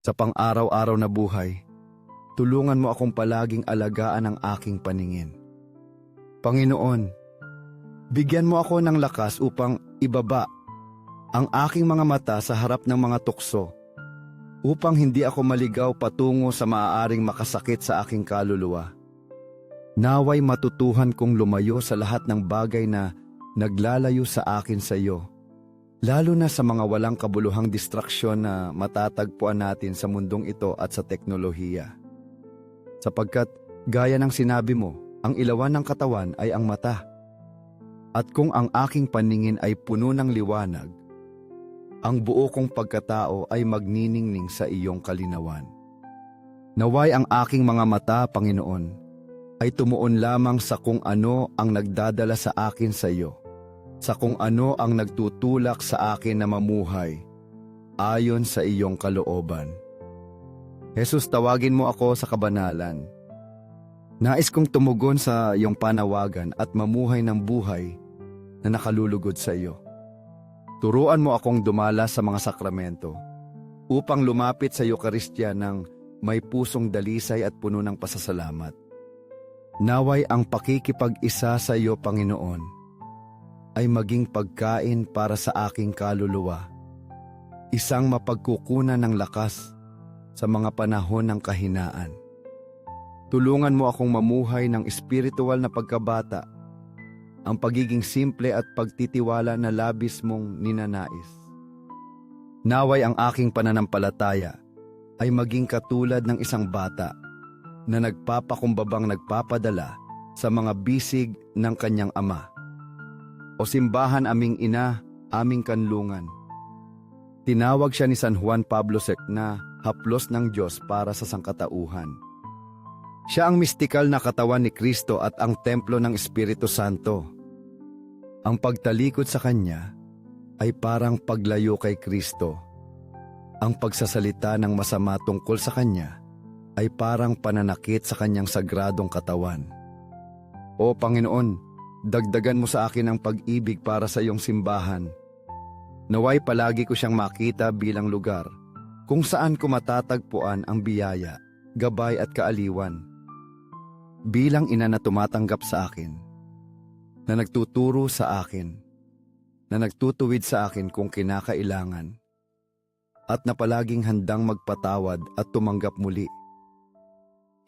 Sa pang-araw-araw na buhay, tulungan mo akong palaging alagaan ang aking paningin. Panginoon, bigyan mo ako ng lakas upang ibaba ang aking mga mata sa harap ng mga tukso upang hindi ako maligaw patungo sa maaaring makasakit sa aking kaluluwa. Naway matutuhan kong lumayo sa lahat ng bagay na naglalayo sa akin sa iyo, lalo na sa mga walang kabuluhang distraksyon na matatagpuan natin sa mundong ito at sa teknolohiya. Sapagkat, gaya ng sinabi mo, ang ilawan ng katawan ay ang mata. At kung ang aking paningin ay puno ng liwanag, ang buo kong pagkatao ay magniningning sa iyong kalinawan. Naway ang aking mga mata, Panginoon, ay tumuon lamang sa kung ano ang nagdadala sa akin sa iyo, sa kung ano ang nagtutulak sa akin na mamuhay, ayon sa iyong kalooban. Jesus, tawagin mo ako sa kabanalan. Nais kong tumugon sa iyong panawagan at mamuhay ng buhay na nakalulugod sa iyo. Turuan mo akong dumala sa mga sakramento upang lumapit sa Eukaristya ng may pusong dalisay at puno ng pasasalamat. Naway ang pakikipag-isa sa iyo, Panginoon, ay maging pagkain para sa aking kaluluwa, isang mapagkukunan ng lakas sa mga panahon ng kahinaan. Tulungan mo akong mamuhay ng espiritual na pagkabata, ang pagiging simple at pagtitiwala na labis mong ninanais. Naway ang aking pananampalataya ay maging katulad ng isang bata na nagpapakumbabang nagpapadala sa mga bisig ng kanyang ama. O simbahan aming ina, aming kanlungan. Tinawag siya ni San Juan Pablo II na haplos ng Diyos para sa sangkatauhan. Siya ang mistikal na katawan ni Kristo at ang templo ng Espiritu Santo. Ang pagtalikod sa Kanya ay parang paglayo kay Kristo. Ang pagsasalita ng masama tungkol sa Kanya ay parang pananakit sa Kanyang sagradong katawan. O Panginoon, dagdagan mo sa akin ang pag-ibig para sa iyong simbahan. Naway palagi ko siyang makita bilang lugar kung saan ko matatagpuan ang biyaya, gabay at kaaliwan. Bilang ina na tumatanggap sa akin, na nagtuturo sa akin, na nagtutuwid sa akin kung kinakailangan, at na palaging handang magpatawad at tumanggap muli.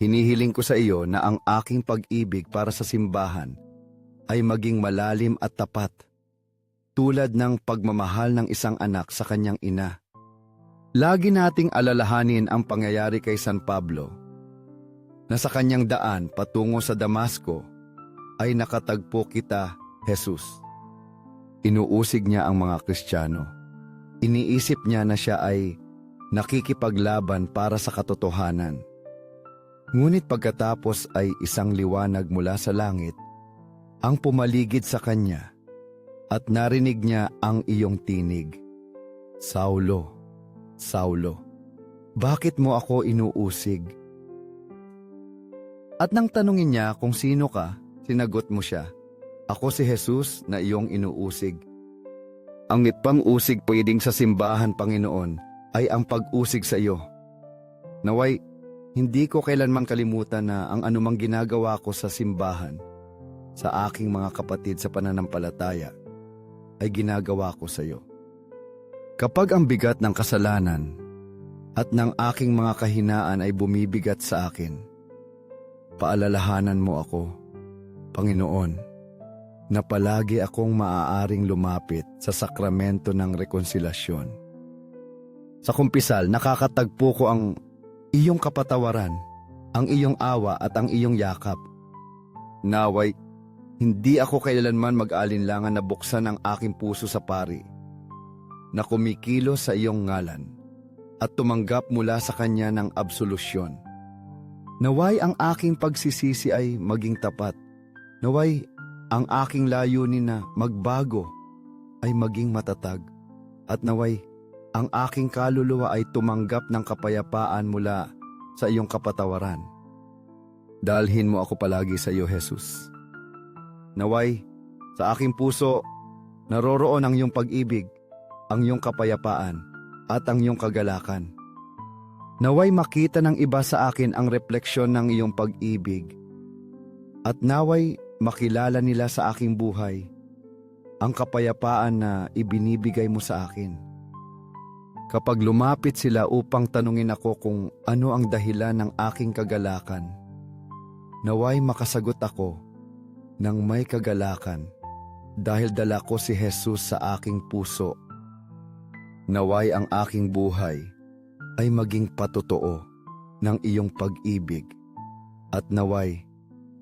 Hinihiling ko sa iyo na ang aking pag-ibig para sa simbahan ay maging malalim at tapat, tulad ng pagmamahal ng isang anak sa kanyang ina. Lagi nating alalahanin ang pangyayari kay San Pablo na sa kanyang daan patungo sa Damasco ay nakatagpo kita, Jesus. Inuusig niya ang mga Kristiyano. Iniisip niya na siya ay nakikipaglaban para sa katotohanan. Ngunit pagkatapos ay isang liwanag mula sa langit ang pumaligid sa kanya at narinig niya ang iyong tinig. Saulo, Saulo, bakit mo ako inuusig? At nang tanungin niya kung sino ka, sinagot mo siya, Ako si Jesus na iyong inuusig. Ang pang-usig pwedeng sa simbahan, Panginoon, ay ang pag-usig sa iyo. Naway, hindi ko kailanman kalimutan na ang anumang ginagawa ko sa simbahan, sa aking mga kapatid sa pananampalataya, ay ginagawa ko sa iyo. Kapag ang bigat ng kasalanan at ng aking mga kahinaan ay bumibigat sa akin, paalalahanan mo ako, Panginoon, na palagi akong maaaring lumapit sa sakramento ng rekonsilasyon. Sa kumpisal, nakakatagpo ko ang iyong kapatawaran, ang iyong awa at ang iyong yakap. Naway, hindi ako kailanman mag-alinlangan na buksan ang aking puso sa pari, na kumikilo sa iyong ngalan, at tumanggap mula sa kanya ng absolusyon. Naway ang aking pagsisisi ay maging tapat. Naway ang aking layunin na magbago ay maging matatag. At naway ang aking kaluluwa ay tumanggap ng kapayapaan mula sa iyong kapatawaran. Dalhin mo ako palagi sa iyo, Jesus. Naway, sa aking puso, naroroon ang iyong pag-ibig, ang iyong kapayapaan, at ang iyong kagalakan. Naway makita ng iba sa akin ang refleksyon ng iyong pag-ibig. At naway makilala nila sa aking buhay ang kapayapaan na ibinibigay mo sa akin. Kapag lumapit sila upang tanungin ako kung ano ang dahilan ng aking kagalakan, naway makasagot ako ng may kagalakan dahil dala ko si Jesus sa aking puso. Naway ang aking buhay ay maging patotoo ng iyong pag-ibig at naway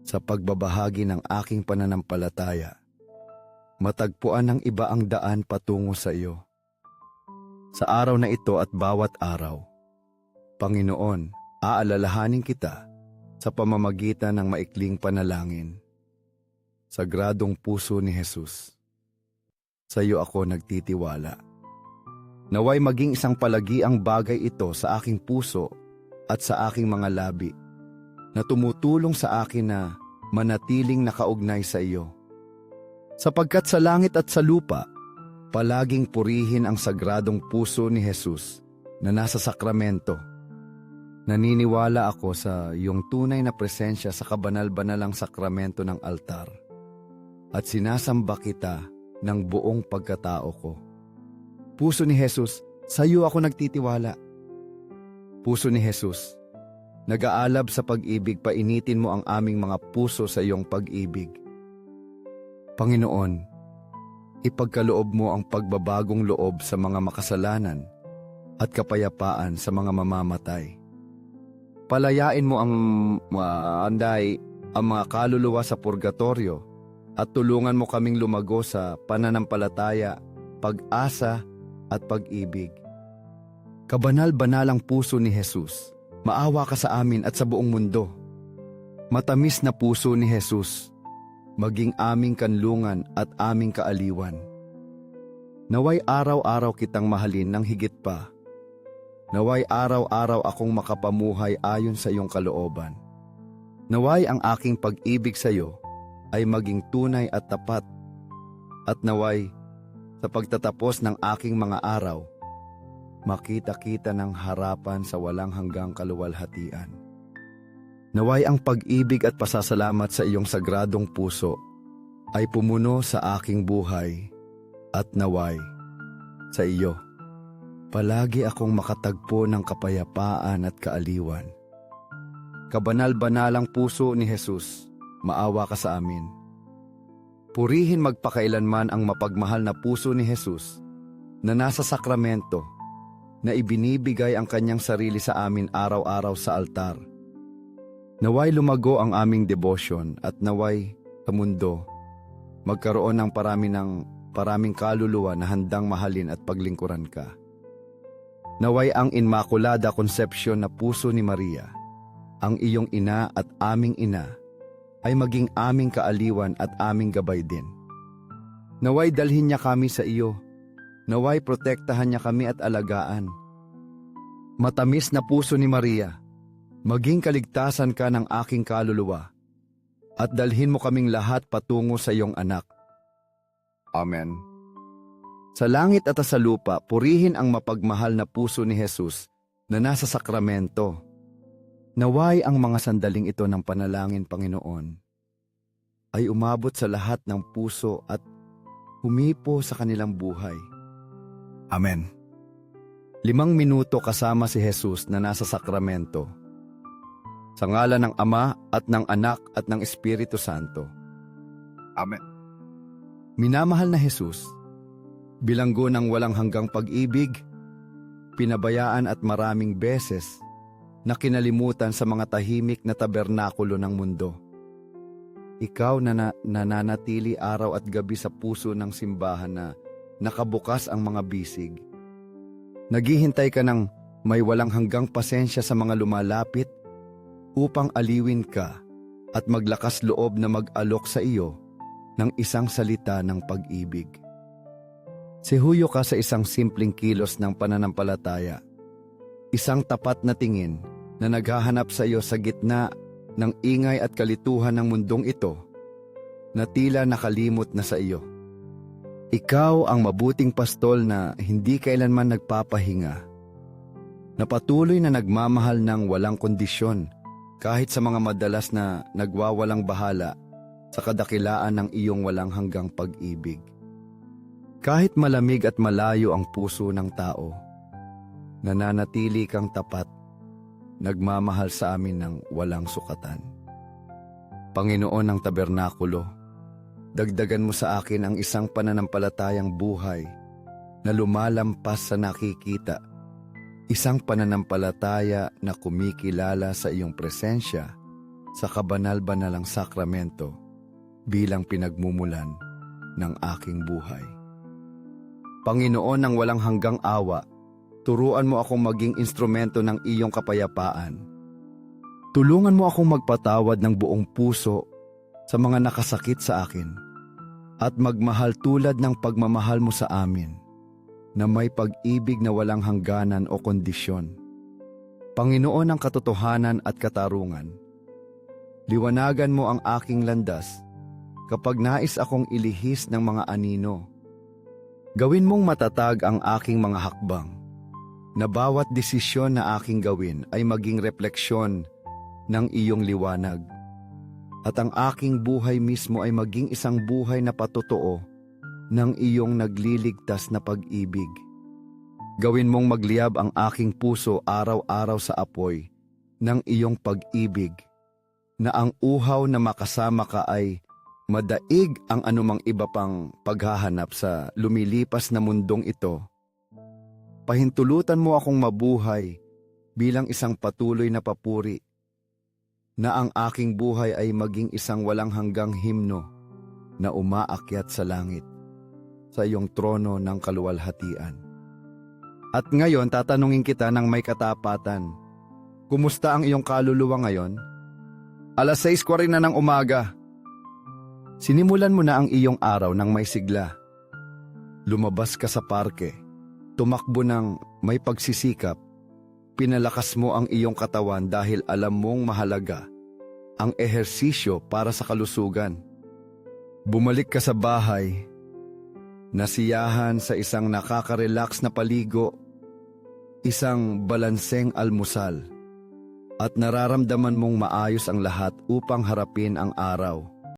sa pagbabahagi ng aking pananampalataya. Matagpuan ng iba ang daan patungo sa iyo. Sa araw na ito at bawat araw, Panginoon, aalalahanin kita sa pamamagitan ng maikling panalangin. Sagradong puso ni Jesus. Sa iyo ako nagtitiwala. Naway maging isang palagi ang bagay ito sa aking puso at sa aking mga labi na tumutulong sa akin na manatiling nakaugnay sa iyo. Sapagkat sa langit at sa lupa, palaging purihin ang sagradong puso ni Jesus na nasa sakramento. Naniniwala ako sa iyong tunay na presensya sa kabanal-banalang sakramento ng altar at sinasamba kita ng buong pagkatao ko. Puso ni Jesus, sa iyo ako nagtitiwala. Puso ni Jesus, nag-aalab sa pag-ibig, painitin mo ang aming mga puso sa iyong pag-ibig. Panginoon, ipagkaloob mo ang pagbabagong loob sa mga makasalanan at kapayapaan sa mga mamamatay. Palayain mo ang uh, anday ang mga kaluluwa sa purgatorio at tulungan mo kaming lumago sa pananampalataya, pag-asa at pag-ibig. Kabanal-banalang puso ni Jesus, maawa ka sa amin at sa buong mundo. Matamis na puso ni Jesus, maging aming kanlungan at aming kaaliwan. Naway araw-araw kitang mahalin ng higit pa. Naway araw-araw akong makapamuhay ayon sa iyong kalooban. Naway ang aking pag-ibig sa iyo ay maging tunay at tapat. At naway sa pagtatapos ng aking mga araw, makita-kita ng harapan sa walang hanggang kaluwalhatian. Naway ang pag-ibig at pasasalamat sa iyong sagradong puso ay pumuno sa aking buhay at naway sa iyo. Palagi akong makatagpo ng kapayapaan at kaaliwan. Kabanal-banalang puso ni Jesus, maawa ka sa amin. Purihin magpakailanman ang mapagmahal na puso ni Jesus na nasa sakramento na ibinibigay ang kanyang sarili sa amin araw-araw sa altar. Naway lumago ang aming devotion at naway sa mundo magkaroon ng parami ng paraming kaluluwa na handang mahalin at paglingkuran ka. Naway ang Immaculada Conception na puso ni Maria, ang iyong ina at aming ina, ay maging aming kaaliwan at aming gabay din. Naway dalhin niya kami sa iyo. Naway protektahan niya kami at alagaan. Matamis na puso ni Maria, maging kaligtasan ka ng aking kaluluwa at dalhin mo kaming lahat patungo sa iyong anak. Amen. Sa langit at sa lupa, purihin ang mapagmahal na puso ni Jesus na nasa sakramento Naway ang mga sandaling ito ng panalangin, Panginoon, ay umabot sa lahat ng puso at humipo sa kanilang buhay. Amen. Limang minuto kasama si Jesus na nasa sakramento. Sa ngalan ng Ama at ng Anak at ng Espiritu Santo. Amen. Minamahal na Jesus, bilanggo ng walang hanggang pag-ibig, pinabayaan at maraming beses na kinalimutan sa mga tahimik na tabernakulo ng mundo. Ikaw na, na nananatili araw at gabi sa puso ng simbahan na nakabukas ang mga bisig. Naghihintay ka ng may walang hanggang pasensya sa mga lumalapit upang aliwin ka at maglakas loob na mag-alok sa iyo ng isang salita ng pag-ibig. Sihuyo ka sa isang simpleng kilos ng pananampalataya – Isang tapat na tingin na naghahanap sa iyo sa gitna ng ingay at kalituhan ng mundong ito na tila nakalimot na sa iyo. Ikaw ang mabuting pastol na hindi kailanman nagpapahinga. na patuloy na nagmamahal ng walang kondisyon kahit sa mga madalas na nagwawalang bahala sa kadakilaan ng iyong walang hanggang pag-ibig. Kahit malamig at malayo ang puso ng tao, nananatili kang tapat, nagmamahal sa amin ng walang sukatan. Panginoon ng tabernakulo, dagdagan mo sa akin ang isang pananampalatayang buhay na lumalampas sa nakikita, isang pananampalataya na kumikilala sa iyong presensya sa kabanal-banalang sakramento bilang pinagmumulan ng aking buhay. Panginoon ng walang hanggang awa, turuan mo akong maging instrumento ng iyong kapayapaan. Tulungan mo akong magpatawad ng buong puso sa mga nakasakit sa akin at magmahal tulad ng pagmamahal mo sa amin na may pag-ibig na walang hangganan o kondisyon. Panginoon ng katotohanan at katarungan, liwanagan mo ang aking landas kapag nais akong ilihis ng mga anino. Gawin mong matatag ang aking mga hakbang, na bawat desisyon na aking gawin ay maging refleksyon ng iyong liwanag. At ang aking buhay mismo ay maging isang buhay na patotoo ng iyong nagliligtas na pag-ibig. Gawin mong magliyab ang aking puso araw-araw sa apoy ng iyong pag-ibig, na ang uhaw na makasama ka ay madaig ang anumang iba pang paghahanap sa lumilipas na mundong ito. Pahintulutan mo akong mabuhay bilang isang patuloy na papuri, na ang aking buhay ay maging isang walang hanggang himno na umaakyat sa langit, sa iyong trono ng kaluwalhatian. At ngayon tatanungin kita ng may katapatan, kumusta ang iyong kaluluwa ngayon? Alas 6.40 na ng umaga, Sinimulan mo na ang iyong araw ng may sigla. Lumabas ka sa parke, tumakbo ng may pagsisikap, pinalakas mo ang iyong katawan dahil alam mong mahalaga ang ehersisyo para sa kalusugan. Bumalik ka sa bahay, nasiyahan sa isang nakaka-relax na paligo, isang balanseng almusal, at nararamdaman mong maayos ang lahat upang harapin ang araw.